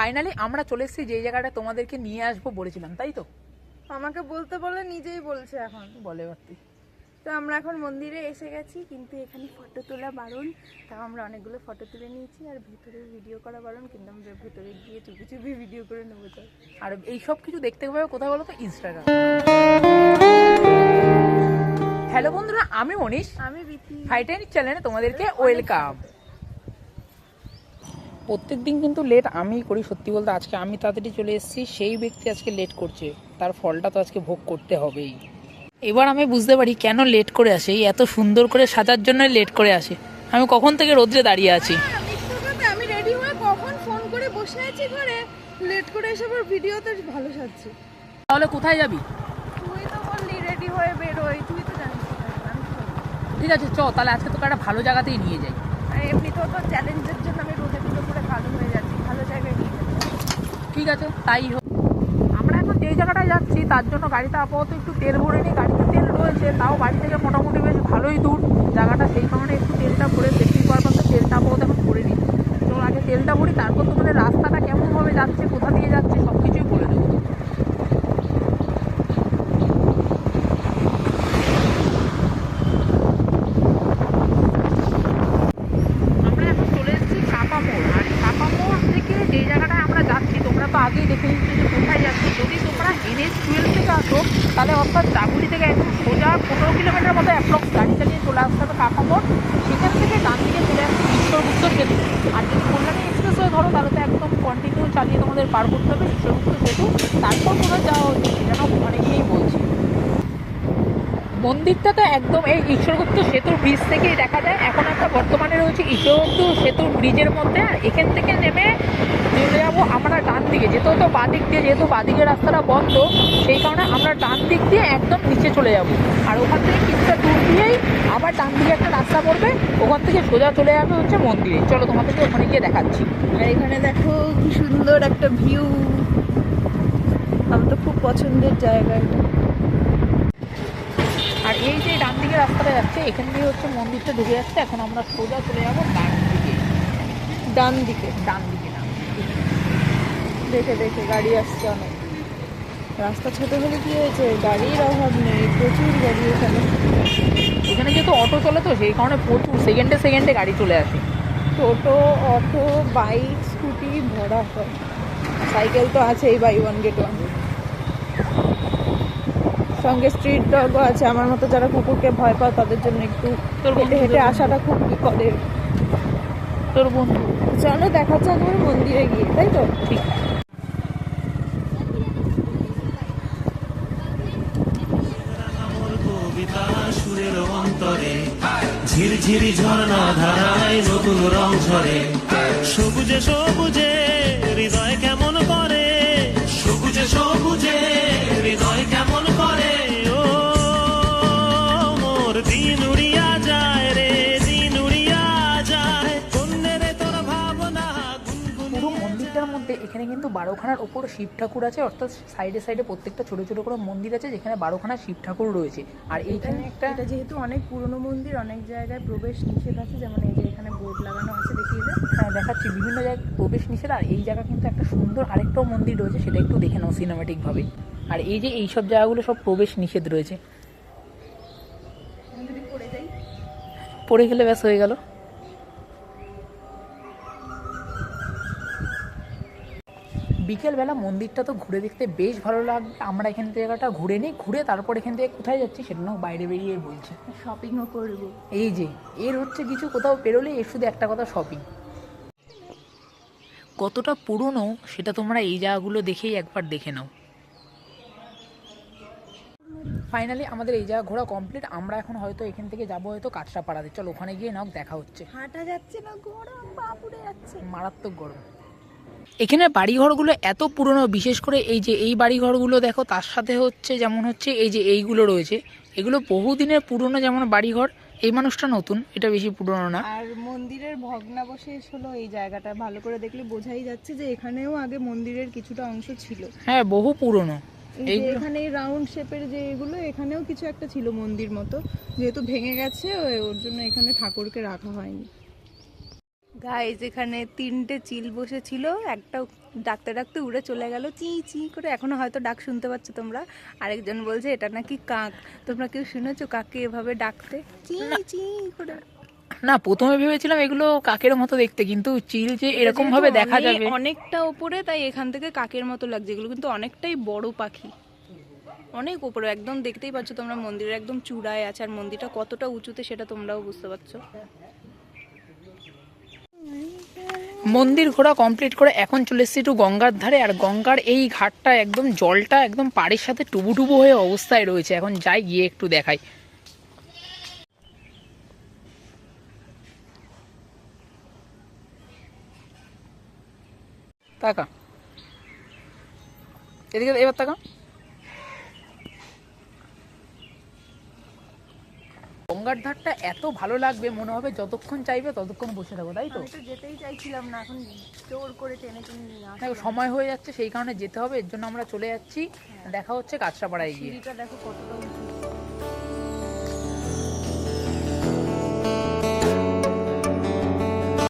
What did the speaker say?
Finally আমরা চলে এসেছি যে জায়গাটা তোমাদেরকে নিয়ে আসব বলেছিলাম তাই তো? আমাকে বলতে বলে নিজেই বলছে এখন। বলে এবার তো আমরা এখন মন্দিরে এসে গেছি কিন্তু এখানে ফটো তোলা বারণ। তাও আমরা অনেকগুলো ফটো তুলে নিয়েছি আর ভেতরে ভিডিও করা বারণ কিন্তু আমরা ভেতরে গিয়ে চুপি চুপি ভিডিও করে নেব তো আর এই সব কিছু দেখতে পাবে কোথায় বলো তো? ইনস্টাগ্রাম হ্যালো বন্ধুরা আমি মনীষ। আমি বিথি হাইটেনিক চ্যানেলে তোমাদেরকে ওয়েলকাম প্রত্যেক দিন কিন্তু লেট আমি করি সত্যি বলতে আজকে আমি তাড়াতাড়ি চলে এসেছি সেই ব্যক্তি আজকে লেট করছে। তার ফলটা তো আজকে ভোগ করতে হবেই। এবার আমি বুঝতে পারি কেন লেট করে আসে এই এত সুন্দর করে সাজার জন্য লেট করে আসে। আমি কখন থেকে রোদ্রে দাঁড়িয়ে আছি? আমি রেডি হয়ে কখন ফোন করে বসে আছি ঘরে। লেট করে এসে আবার ভিডিওতে ভালো সাজছি। তাহলে কোথায় যাবি? তুই তো বললি রেডি হয়ে বেরোই তুই তো জানিস। ঠিক আছে চ তাহলে আজকে তোকে একটা ভালো জায়গাতেই নিয়ে যাই। আর এমনিতেও তো চ্যালেঞ্জের জন্য আমি রোদে দুটো করে কালো হয়ে যাচ্ছি ভালো জায়গায় নিয়ে যাচ্ছি ঠিক আছে, তাই হোক। আমরা এখন যেই জায়গাটায় যাচ্ছি, তার জন্য গাড়িতে আপাতত একটু তেল ভরে নিই। গাড়িতে তেল রয়েছে, তাও বাড়ি থেকে মোটামুটি বেশ ভালোই দূর। জায়গাটা সেই কারণে একটু তেলটা ভরে সেফটি পারপাসে তেলটা আপাতত এখন ভরে নিই। তো আগে তেলটা ভরি, তারপর তোমাদের রাস্তাটা কেমনভাবে যাচ্ছে, কোথা দিয়ে যাচ্ছে সব কিছুই বলে দেবো। আমরা এখন চলে এসেছি থেকে যে তোমরা তো আগেই দেখে নিচ্ছি যে কোথায় যাচ্ছি। যদি তোমরা এনএস টুয়েলভ থেকে আসো, তাহলে অর্থাৎ চাকুরি থেকে একদম সোজা পনেরো কিলোমিটার মতো অ্যাপ্রক্স গাড়ি চালিয়ে চলে আসতে হবে কাপা মোড় সেখান থেকে ডান দিকে চলে আসছে উত্তর সেতু। আর যদি কল্যাণী এক্সপ্রেস হয়ে ধরো, তাহলে তো একদম কন্টিনিউ চালিয়ে তোমাদের পার করতে হবে ঈশ্বর উত্তর সেতু। তারপর কোথায় যাওয়া হচ্ছে সেটা ওখানে গিয়েই বলছি। মন্দিরটা তো একদম, এই ঈশ্বরগুপ্ত সেতুর ব্রিজ থেকেই দেখা যায়। এখন একটা বর্তমানে রয়েছে ঈশ্বরগুপ্ত সেতুর ব্রিজের মধ্যে, আর এখান থেকে নেমে চলে যাব আমরা ডান দিকে। যেহেতু তো বাদিক দিয়ে, যেহেতু বাদিকের রাস্তাটা বন্ধ, সেই কারণে আমরা ডান দিক দিয়ে একদম নিচে চলে যাব। আর ওখান থেকে কিছুটা দূর দিয়েই আবার ডান দিকে একটা রাস্তা পড়বে, ওখান থেকে সোজা চলে যাবে হচ্ছে মন্দিরে। চলো তোমাদেরকে ওখানে গিয়ে দেখাচ্ছি। আর এখানে দেখো কি সুন্দর একটা ভিউ আমার তো খুব পছন্দের জায়গা এটা। এই যে ডান দিকে রাস্তাটা যাচ্ছে এখান দিয়ে হচ্ছে মন্দিরটা ঢুকে যাচ্ছে। এখন আমরা সোজা চলে যাব ডান দিকে। ডান দিকে ডান দিকে। না দেখে দেখে গাড়ি আসছে অনেক। রাস্তা ছোট হলে কি হয়েছে? গাড়ির অভাব নেই প্রচুর গাড়ি এখানে। এখানে যেহেতু অটো চলে তো সেই কারণে প্রচুর সেকেন্ডে সেকেন্ডে গাড়ি চলে আসে। টোটো অটো বাইক স্কুটি ভরা হয়। সাইকেল তো আছেই বাই ওয়ান গেট ওয়ান। সঙ্গে স্ট্রিট ডগও আছে। আমার মতো যারা কুকুরকে ভয় পায় তাদের জন্য একটু তোর হেঁটে হেঁটে আসাটা খুব বিপদের তোর বন্ধু। চলো দেখা যাক আমার মন্দিরে গিয়ে তাই তো? ঠিক। অন্তরে ঝিরঝিরি ঝর্ণা ধারায় নতুন রং ঝরে। সবুজে সবুজে এখানে কিন্তু বারোখানার ওপর শিব ঠাকুর আছে অর্থাৎ সাইডে সাইডে প্রত্যেকটা ছোট ছোট করে মন্দির আছে যেখানে বারোখানা শিব ঠাকুর রয়েছে। আর এইখানে একটা এটা যেহেতু অনেক পুরনো মন্দির অনেক জায়গায় প্রবেশ নিষেধ আছে যেমন এই যে এখানে বোর্ড লাগানো আছে দেখিয়ে হ্যাঁ দেখাচ্ছি বিভিন্ন জায়গায় প্রবেশ নিষেধ আর এই জায়গা কিন্তু একটা সুন্দর আরেকটাও মন্দির রয়েছে সেটা একটু দেখে নাও সিনেমাটিক ভাবে আর এই যে এই সব জায়গাগুলো সব প্রবেশ নিষেধ রয়েছে। পড়ে গেলে ব্যাস হয়ে গেল। বিকেলবেলা মন্দিরটা তো ঘুরে দেখতে বেশ ভালো লাগবে আমরা এখান থেকে জায়গাটা ঘুরে নিই ঘুরে তারপর এখান থেকে কোথায় যাচ্ছি সেটা না বাইরে বেরিয়ে বলছে। শপিংও করব। এই যে এর হচ্ছে কিছু কোথাও পেরোলে এর শুধু একটা কথা শপিং কতটা পুরনো সেটা তোমরা এই জায়গাগুলো দেখেই একবার দেখে নাও। ফাইনালি আমাদের এই জায়গা ঘোরা কমপ্লিট আমরা এখন হয়তো এখান থেকে যাব হয়তো কাঁচরা পাড়াতে চলো ওখানে গিয়ে নাও দেখা হচ্ছে। হাঁটা যাচ্ছে না গরম বাপুরে যাচ্ছে। মারাত্মক গরম। এখানে বাড়িঘরগুলো এত পুরনো বিশেষ করে এই যে এই বাড়িঘরগুলো দেখো তার সাথে হচ্ছে যেমন হচ্ছে এই যে এইগুলো রয়েছে এগুলো বহুদিনের পুরনো যেমন বাড়িঘর এই মানুষটা নতুন এটা বেশি পুরনো না। আর মন্দিরের ভগ্নাবশেষ হলো এই জায়গাটা ভালো করে দেখলে বোঝাই যাচ্ছে যে এখানেও আগে মন্দিরের কিছুটা অংশ ছিল। হ্যাঁ বহু পুরনো। এই এখানে রাউন্ড শেপের যে এগুলো এখানেও কিছু একটা ছিল মন্দির মতো যেহেতু ভেঙে গেছে ওর জন্য এখানে ঠাকুরকে রাখা হয়নি। গাইজ এখানে তিনটে চিল বসেছিল। একটা ডাকতে ডাকতে উড়ে চলে গেল। চি চি করে এখনও হয়তো ডাক শুনতে পাচ্ছ তোমরা। আরেকজন বলছে এটা নাকি কাক? তোমরা কেউ শুনেছো কাকে এভাবে ডাকতে? চি চি করে। না প্রথমে ভেবেছিলাম এগুলো কাকের মতো দেখতে কিন্তু চিল যে এরকম ভাবে দেখা যাবে। অনেকটা উপরে তাই এখান থেকে কাকের মতো লাগছে। এগুলো কিন্তু অনেকটাই বড় পাখি। অনেক উপরে একদম দেখতেই পাচ্ছ তোমরা মন্দিরের একদম চূড়ায় আছে আর মন্দিরটা কতটা উঁচুতে সেটা তোমরাও বুঝতে পারছ। মন্দির ঘোরা কমপ্লিট করে এখন চলে এসেছি একটু গঙ্গার ধারে। আর গঙ্গার এই ঘাটটা একদম, জলটা একদম পাড়ের সাথে টুবু টুবু হয়ে অবস্থায় রয়েছে। এখন যাই, গিয়ে একটু দেখাই। তাকা। এদিকে, এবার তাকা। গঙ্গার ধারটা এত ভালো লাগবে মনে হবে যতক্ষণ চাইবে ততক্ষণ বসে থাকো তাই তো? যেতেই চাইছিলাম না এখন জোর করে টেনে টেনে নিয়ে সময় হয়ে যাচ্ছে সেই কারণে যেতে হবে এর জন্য আমরা চলে যাচ্ছি। দেখা হচ্ছে কাঁচরাপাড়ায় গিয়ে। দেখো কতটা